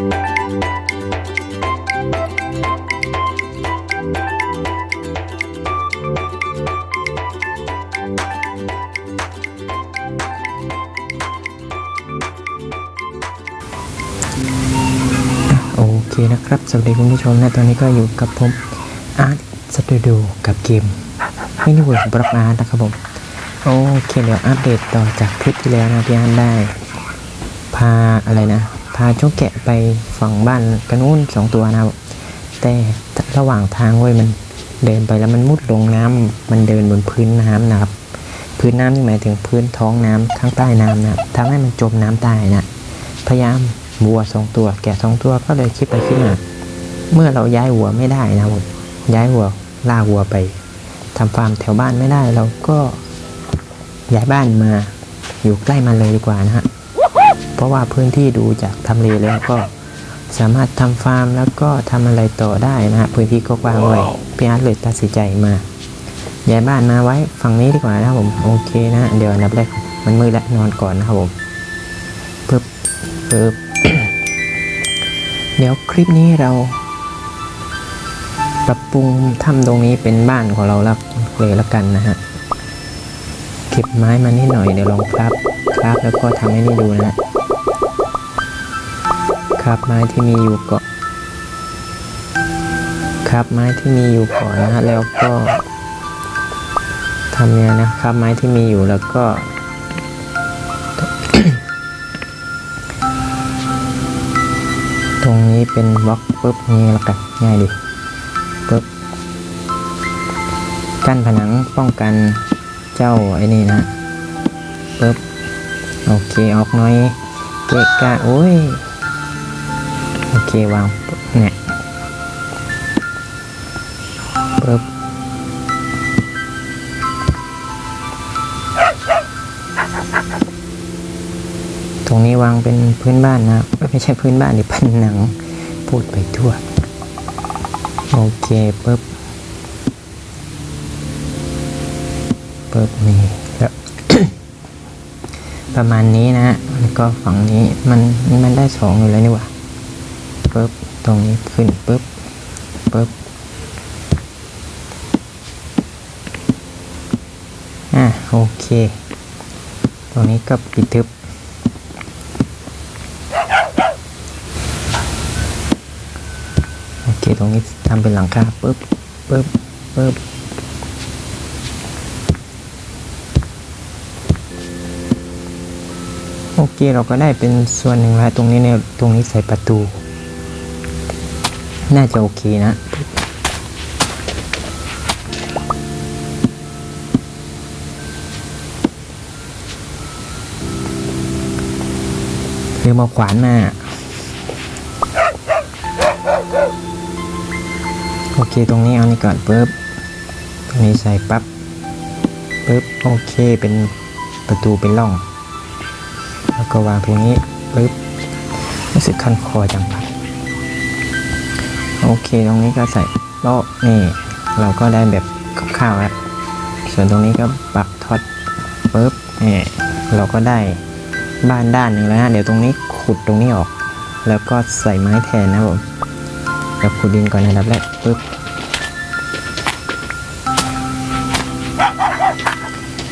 โอเคนะครับ สวัสดีคุณผู้ชมนะ ตอนนี้ก็อยู่กับผมอาร์ตสตูดิโอกับเกมไม่ได้เวิร์กบล็อกอาร์ตนะครับผม โอเค เดี๋ยวอัปเดตต่อจากคลิปที่แล้วนะที่อาร์ตได้ พาอะไรนะ เจ้าแกะไปฝั่งบ้านกันนู้นสองตัวนะครับ แต่ระหว่างทางเว้ยมันเดินไปแล้วมันมุดลงน้ำมันเดินบนพื้นน้ำนะครับ พื้นน้ำนี่หมายถึงพื้นท้องน้ำข้างใต้น้ำนะครับทำให้มันจมน้ำตายนะพยายามวัวสองตัว แกะสองตัวก็เลยคิดไปคิดมาเมื่อเราย้ายวัวไม่ได้นะครับย้ายวัวล่าวัวไปทำฟาร์มแถวบ้านไม่ได้เราก็ย้ายบ้านมาอยู่ใกล้มันเลยดีกว่านะฮะ เพราะว่าพื้นที่ดูจากทำเลแล้วก็สามารถทำฟาร์มแล้วก็ทำอะไรต่อได้นะฮะพื้นที่ก็กว้างเลยพี่อาร์ตเลยตัดสินใจมาย้ายบ้านมาไว้ฝั่งนี้ดีกว่านะครับผมโอเคนะฮะเดี๋ยวอันดับแรกมันมืดแล้วนอนก่อนนะครับผมปึ๊บปึ๊บเดี๋ยวคลิปนี้เรา ปรับปรุงทำตรงนี้เป็นบ้านของเราละเลยละกันนะฮะเก็บไม้มานิดหน่อยเดี๋ยวลองครับครับแล้วก็ทำให้นี่ดูนะฮะ ครับไม้ที่มีอยู่ก่อนครับไม้ที่มีอยู่ก่อนนะฮะแล้วก็ทำเนี่ยนะครับไม้ที่มีอยู่แล้วก็ตรงนี้เป็นบล็อกปุ๊บนี่แล้วกันง่ายดีปุ๊บกั้นผนังป้องกันเจ้าไอ้นี่นะปุ๊บโอเคออกน่อยเกะกะโอ้ย โอเควางเนี่ยปุ๊บตรงนี้วางเป็นพื้นบ้านนะไม่ใช่พื้นบ้านดิผนังพูดไปทั่ว โอเคปุ๊บปุ๊บนี่แล้วประมาณนี้นะแล้วก็ฝั่งนี้มันมันได้สองอยู่แล้วนี่หว่า รงนี้ขึ้นปุ๊บปุ๊บอะโอเค ตรงนี้ก็ปิดทึบโอเค ตรงนี้ทำเป็นหลังคาปุ๊บปุ๊บปุ๊บโอเคเราก็ได้เป็นส่วนหนึ่งแล้วตรงนี้เนี่ยตรงนี้ใส่ประตู น่าจะโอเคนะเรือมาขวานมา โอเค ตรงนี้เอานี่ก่อนปุ๊บ ตรงนี้ใส่ปั๊บปุ๊บ โอเค เป็นประตูเป็นร่อง แล้วก็วางตรงนี้ปุ๊บ รู้สึกคันคอจังปะ โอเคตรงนี้ก็ใส่โล่นี่เราก็ได้แบบคร่าวแล้วส่วนตรงนี้ก็ปักท็อตปุ๊บนี่เราก็ได้บ้านด้านหนึ่งแล้วนะเดี๋ยวตรงนี้ขุดตรงนี้ออก แล้วก็ใส่ไม้แทนนะผมกับขุดดินก่อนอันดับแรกปึ๊บ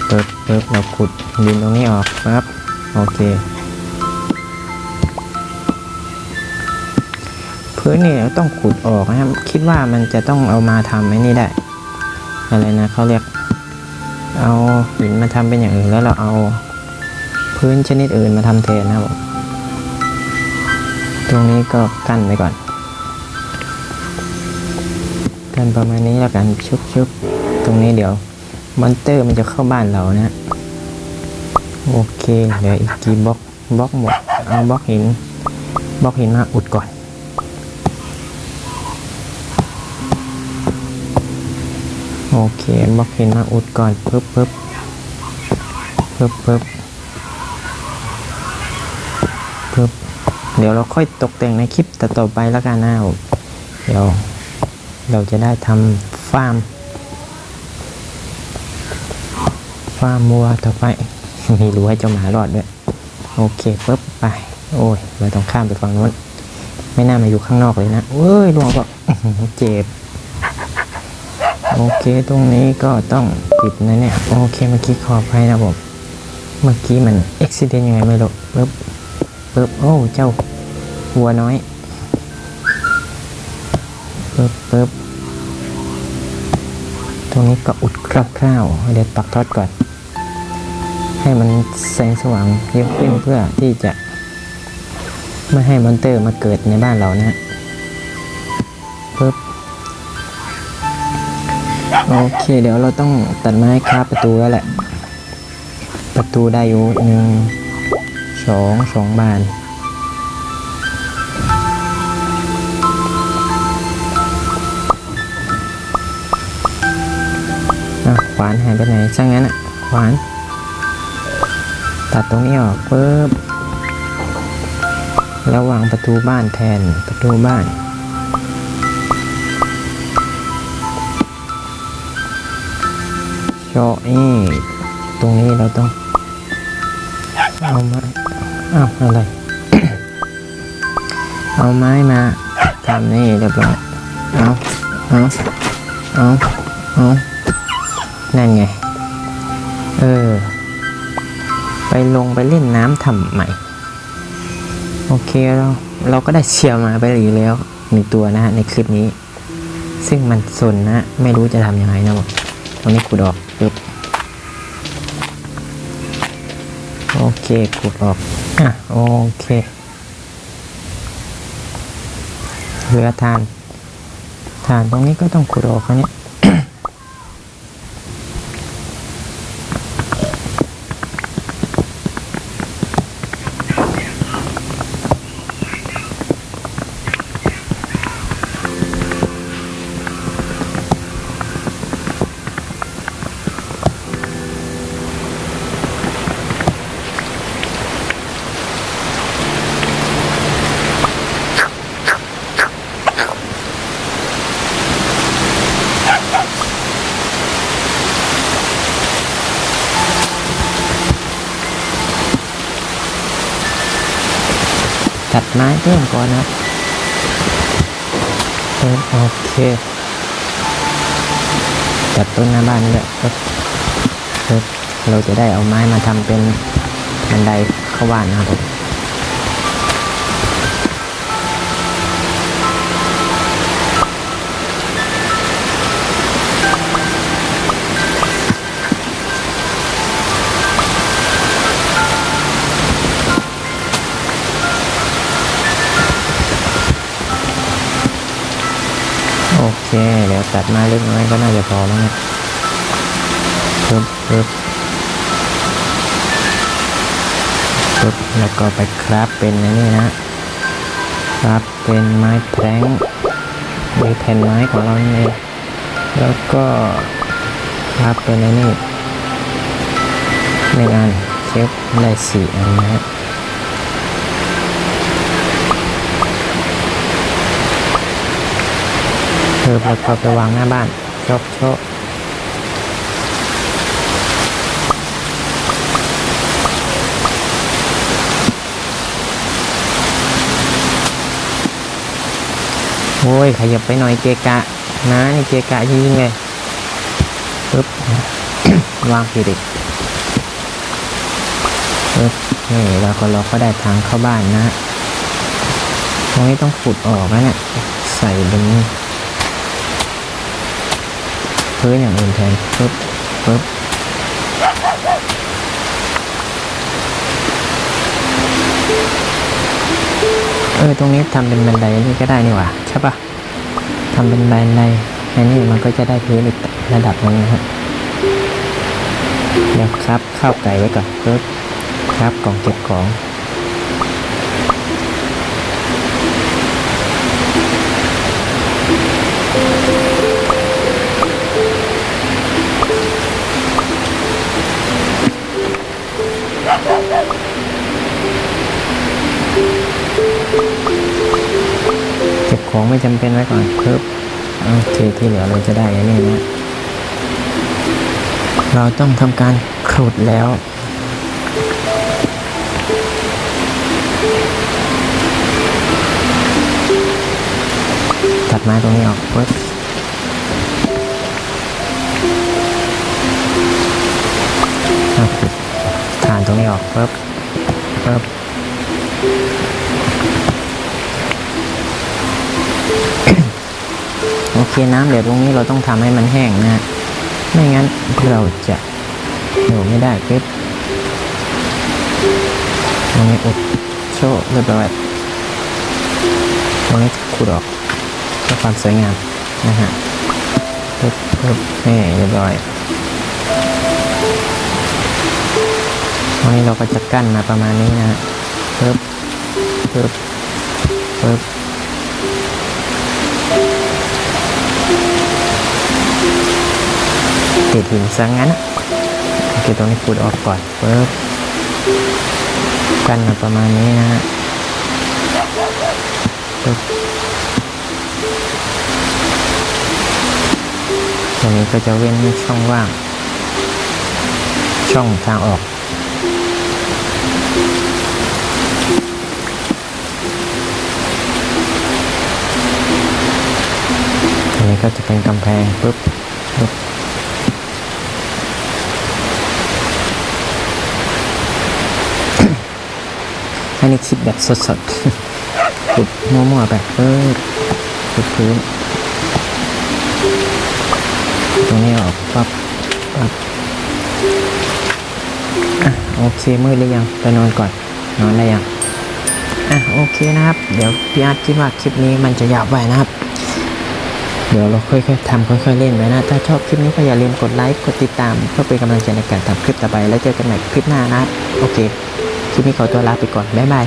ปึ๊บปึ๊บเราขุดดินตรงนี้ออกปั๊บโอเค พื้นนี่เราต้องขุดออกนะครับ คิดว่ามันจะต้องเอามาทำไอ้นี่ได้ อะไรนะเขาเรียก เอาหินมาทำเป็นอย่างอื่นแล้วเราเอาพื้นชนิดอื่นมาทำแทนนะครับผมตรงนี้ก็กั้นไว้ก่อน กันประมาณนี้แล้วกันชุบชุบตรงนี้เดี๋ยวมอนเตอร์มันจะเข้าบ้านเรานะโอเคเหลืออีกกี่บล็อกบล็อกหมดเอาบล็อกหินบล็อกหินมาอุดก่อน โอเคบล็อกหินมาอุดก่อนปึ๊บปึ๊บปึ๊บปึ๊บปึ๊บเดี๋ยวเราค่อยตกแต่งในคลิปต่อไปแล้วกันนะเดี๋ยวเราจะได้ทำฟาร์มฟาร์มวัวต่อไปมีรั้ให้เจ้าหมารอดด้วยโอเคปุ๊บไป โอ้ยเราต้องข้ามไปฝั่งนู้น ไม่น่ามาอยู่ข้างนอกเลยนะเว้ยลวงก็เจ็บ โอเคตรงนี้ก็ต้องปิดนะเนี่ย โอเคเมื่อกี้ขออภัยนะผม เมื่อกี้มันอุบิเหตุยังไงไม่รู้ปึ๊บปึ๊บโอ้เจ้าวัวน้อยปึ๊บปึ๊บตรงนี้ก็อุดคร่าวๆเดี๋ยวปักทอดก่อน ให้มันแสงสว่างเยอะขึ้นเพื่อที่จะ ไม่ให้มอนเตอร์มาเกิดในบ้านเรานะฮะ โอเค เดี๋ยวเราต้องตัดไม้คราบประตูแล้วแหละ ประตูได้อยู่หนึ่งสองสองบานอะขวานหายไปไหนช่างงั้นอะขวาน ตัดตรงนี้ออกปุ๊บแล้ววางประตูบ้านแทนประตูบ้าน โชว์เอ้ตรงนี้เราต้องเอาไม้อ้าวอะไร เอาไม้มาทำนี่เรียบร้อยเอาเอาเอาเอานั่นไง เออ ไปลงไปเล่นน้ำทำใหม่ โอเคเราเราก็ได้เชียร์มาไปอีกแล้วหนึ่งตัวนะฮะในคลิปนี้ ซึ่งมันสนนะ ไม่รู้จะทำยังไงนะผมตรงนี้ขุดออกปึ๊บ โอเคขุดออกอะโอเคเหลือทาน ทานตรงนี้ก็ต้องขุดออกครับเนี่ย ไม้เพิ่มก่อนนะเติมโอเค จัดต้นหน้าบ้านนี่แหละปึ๊บปึ๊บเราจะได้เอาไม้มาทำเป็นบันไดเข้าบ้านนะครับ ผมโอเคเดี๋ยวตัดม้เล็กน้อยก็น่าจะพอแล้วนะปึ๊บปึ๊บปึ๊บแล้วก็ไปคราฟเป็นนนี้นะครับเป็นไม้แพร้งหรือแผ่นไม้ของเรานี่เองแล้วก็ครับเป็นนนี้หนึ่งอันเชฟได้สี่อันนะฮะเพิ่มแล้วก็ไปวางหน้าบ้านชอบชอบโอ้ย ขยับไปหน่อยเกกะ นะนี่เกกะจริงเลยปึ๊บวางผิดอีกปึ๊บนี่เราก็เราก็ได้ทางเข้าบ้านนะตรงนี้ต้องขุดออกนะเนี่ยใส่บน พื้นอย่างอื่นแทนปึ๊บปึ๊บเออตรงนี้ทำเป็นบันไดนี่ก็ได้นี่หว่าใช่ปะทำเป็นบันไดอันนี้มันก็จะได้พื้นอีกระดับหนึงนะครับเดี๋ยวครับข้าวไก่ไว้ก่อนปึ๊บครับกล่องเก็บของ ของไม่จำเป็นไว้ก่อนปึ๊บโอเคที่เหลือเราจะได้อันนี้นะเราต้องทำการขูดแล้วตัดไม้ตรงนี้ออกปึ๊บอะขุดฐานตรงนี้ออกปึ๊บปึ๊บ น้ำเดี๋ยวตรงนี้เราต้องทำให้มันแห้งนะฮะไม่งั้นเราจะอยู่ไม่ได้ปึ๊บตรงนี้อุดโชว์เรียบร้อยตรงนี้ขุดออกเพื่อความสวยงามนะฮะปึ๊บปึ๊บนี่เรียบร้อยตรงนี้เราก็จะกั้นมาประมาณนี้นะฮะปึ๊บปึ๊บปึ๊บ ดหินซะงั้นโอเคตรงนี้ขุดออกก่อนปึ๊บกันมาประมาณนี้นะฮะปึ๊บตรงนี้ก็จะเว้นช่องว่าง ช่องทางออกอันนี้ก็จะเป็นกำแพงปึ๊บปึ๊บ อันนี้คิดแบบสดๆขุดมั่วๆแบบเออขุดพื้น ตรงนี้ออกปั๊บปั๊บอะโอเคมืดหรือยังไปนอนก่อน นอนได้ยังอะโอเคนะครับ เดี๋ยวพี่อาร์ตคิดว่าคลิปนี้มันจะยาวไปนะครับเดี๋ยวเราค่อยๆทำค่อยๆเล่นไปนะ ถ้าชอบคลิปนี้ก็อย่าลืมกดไลค์ กดติดตาม เพื่อเป็นกำลังใจในการทำคลิปต่อไป แล้วเจอกันใหม่คลิปหน้านะ โอเค คลิปนี้ขอตัวลาไปก่อนบ๊ายบาย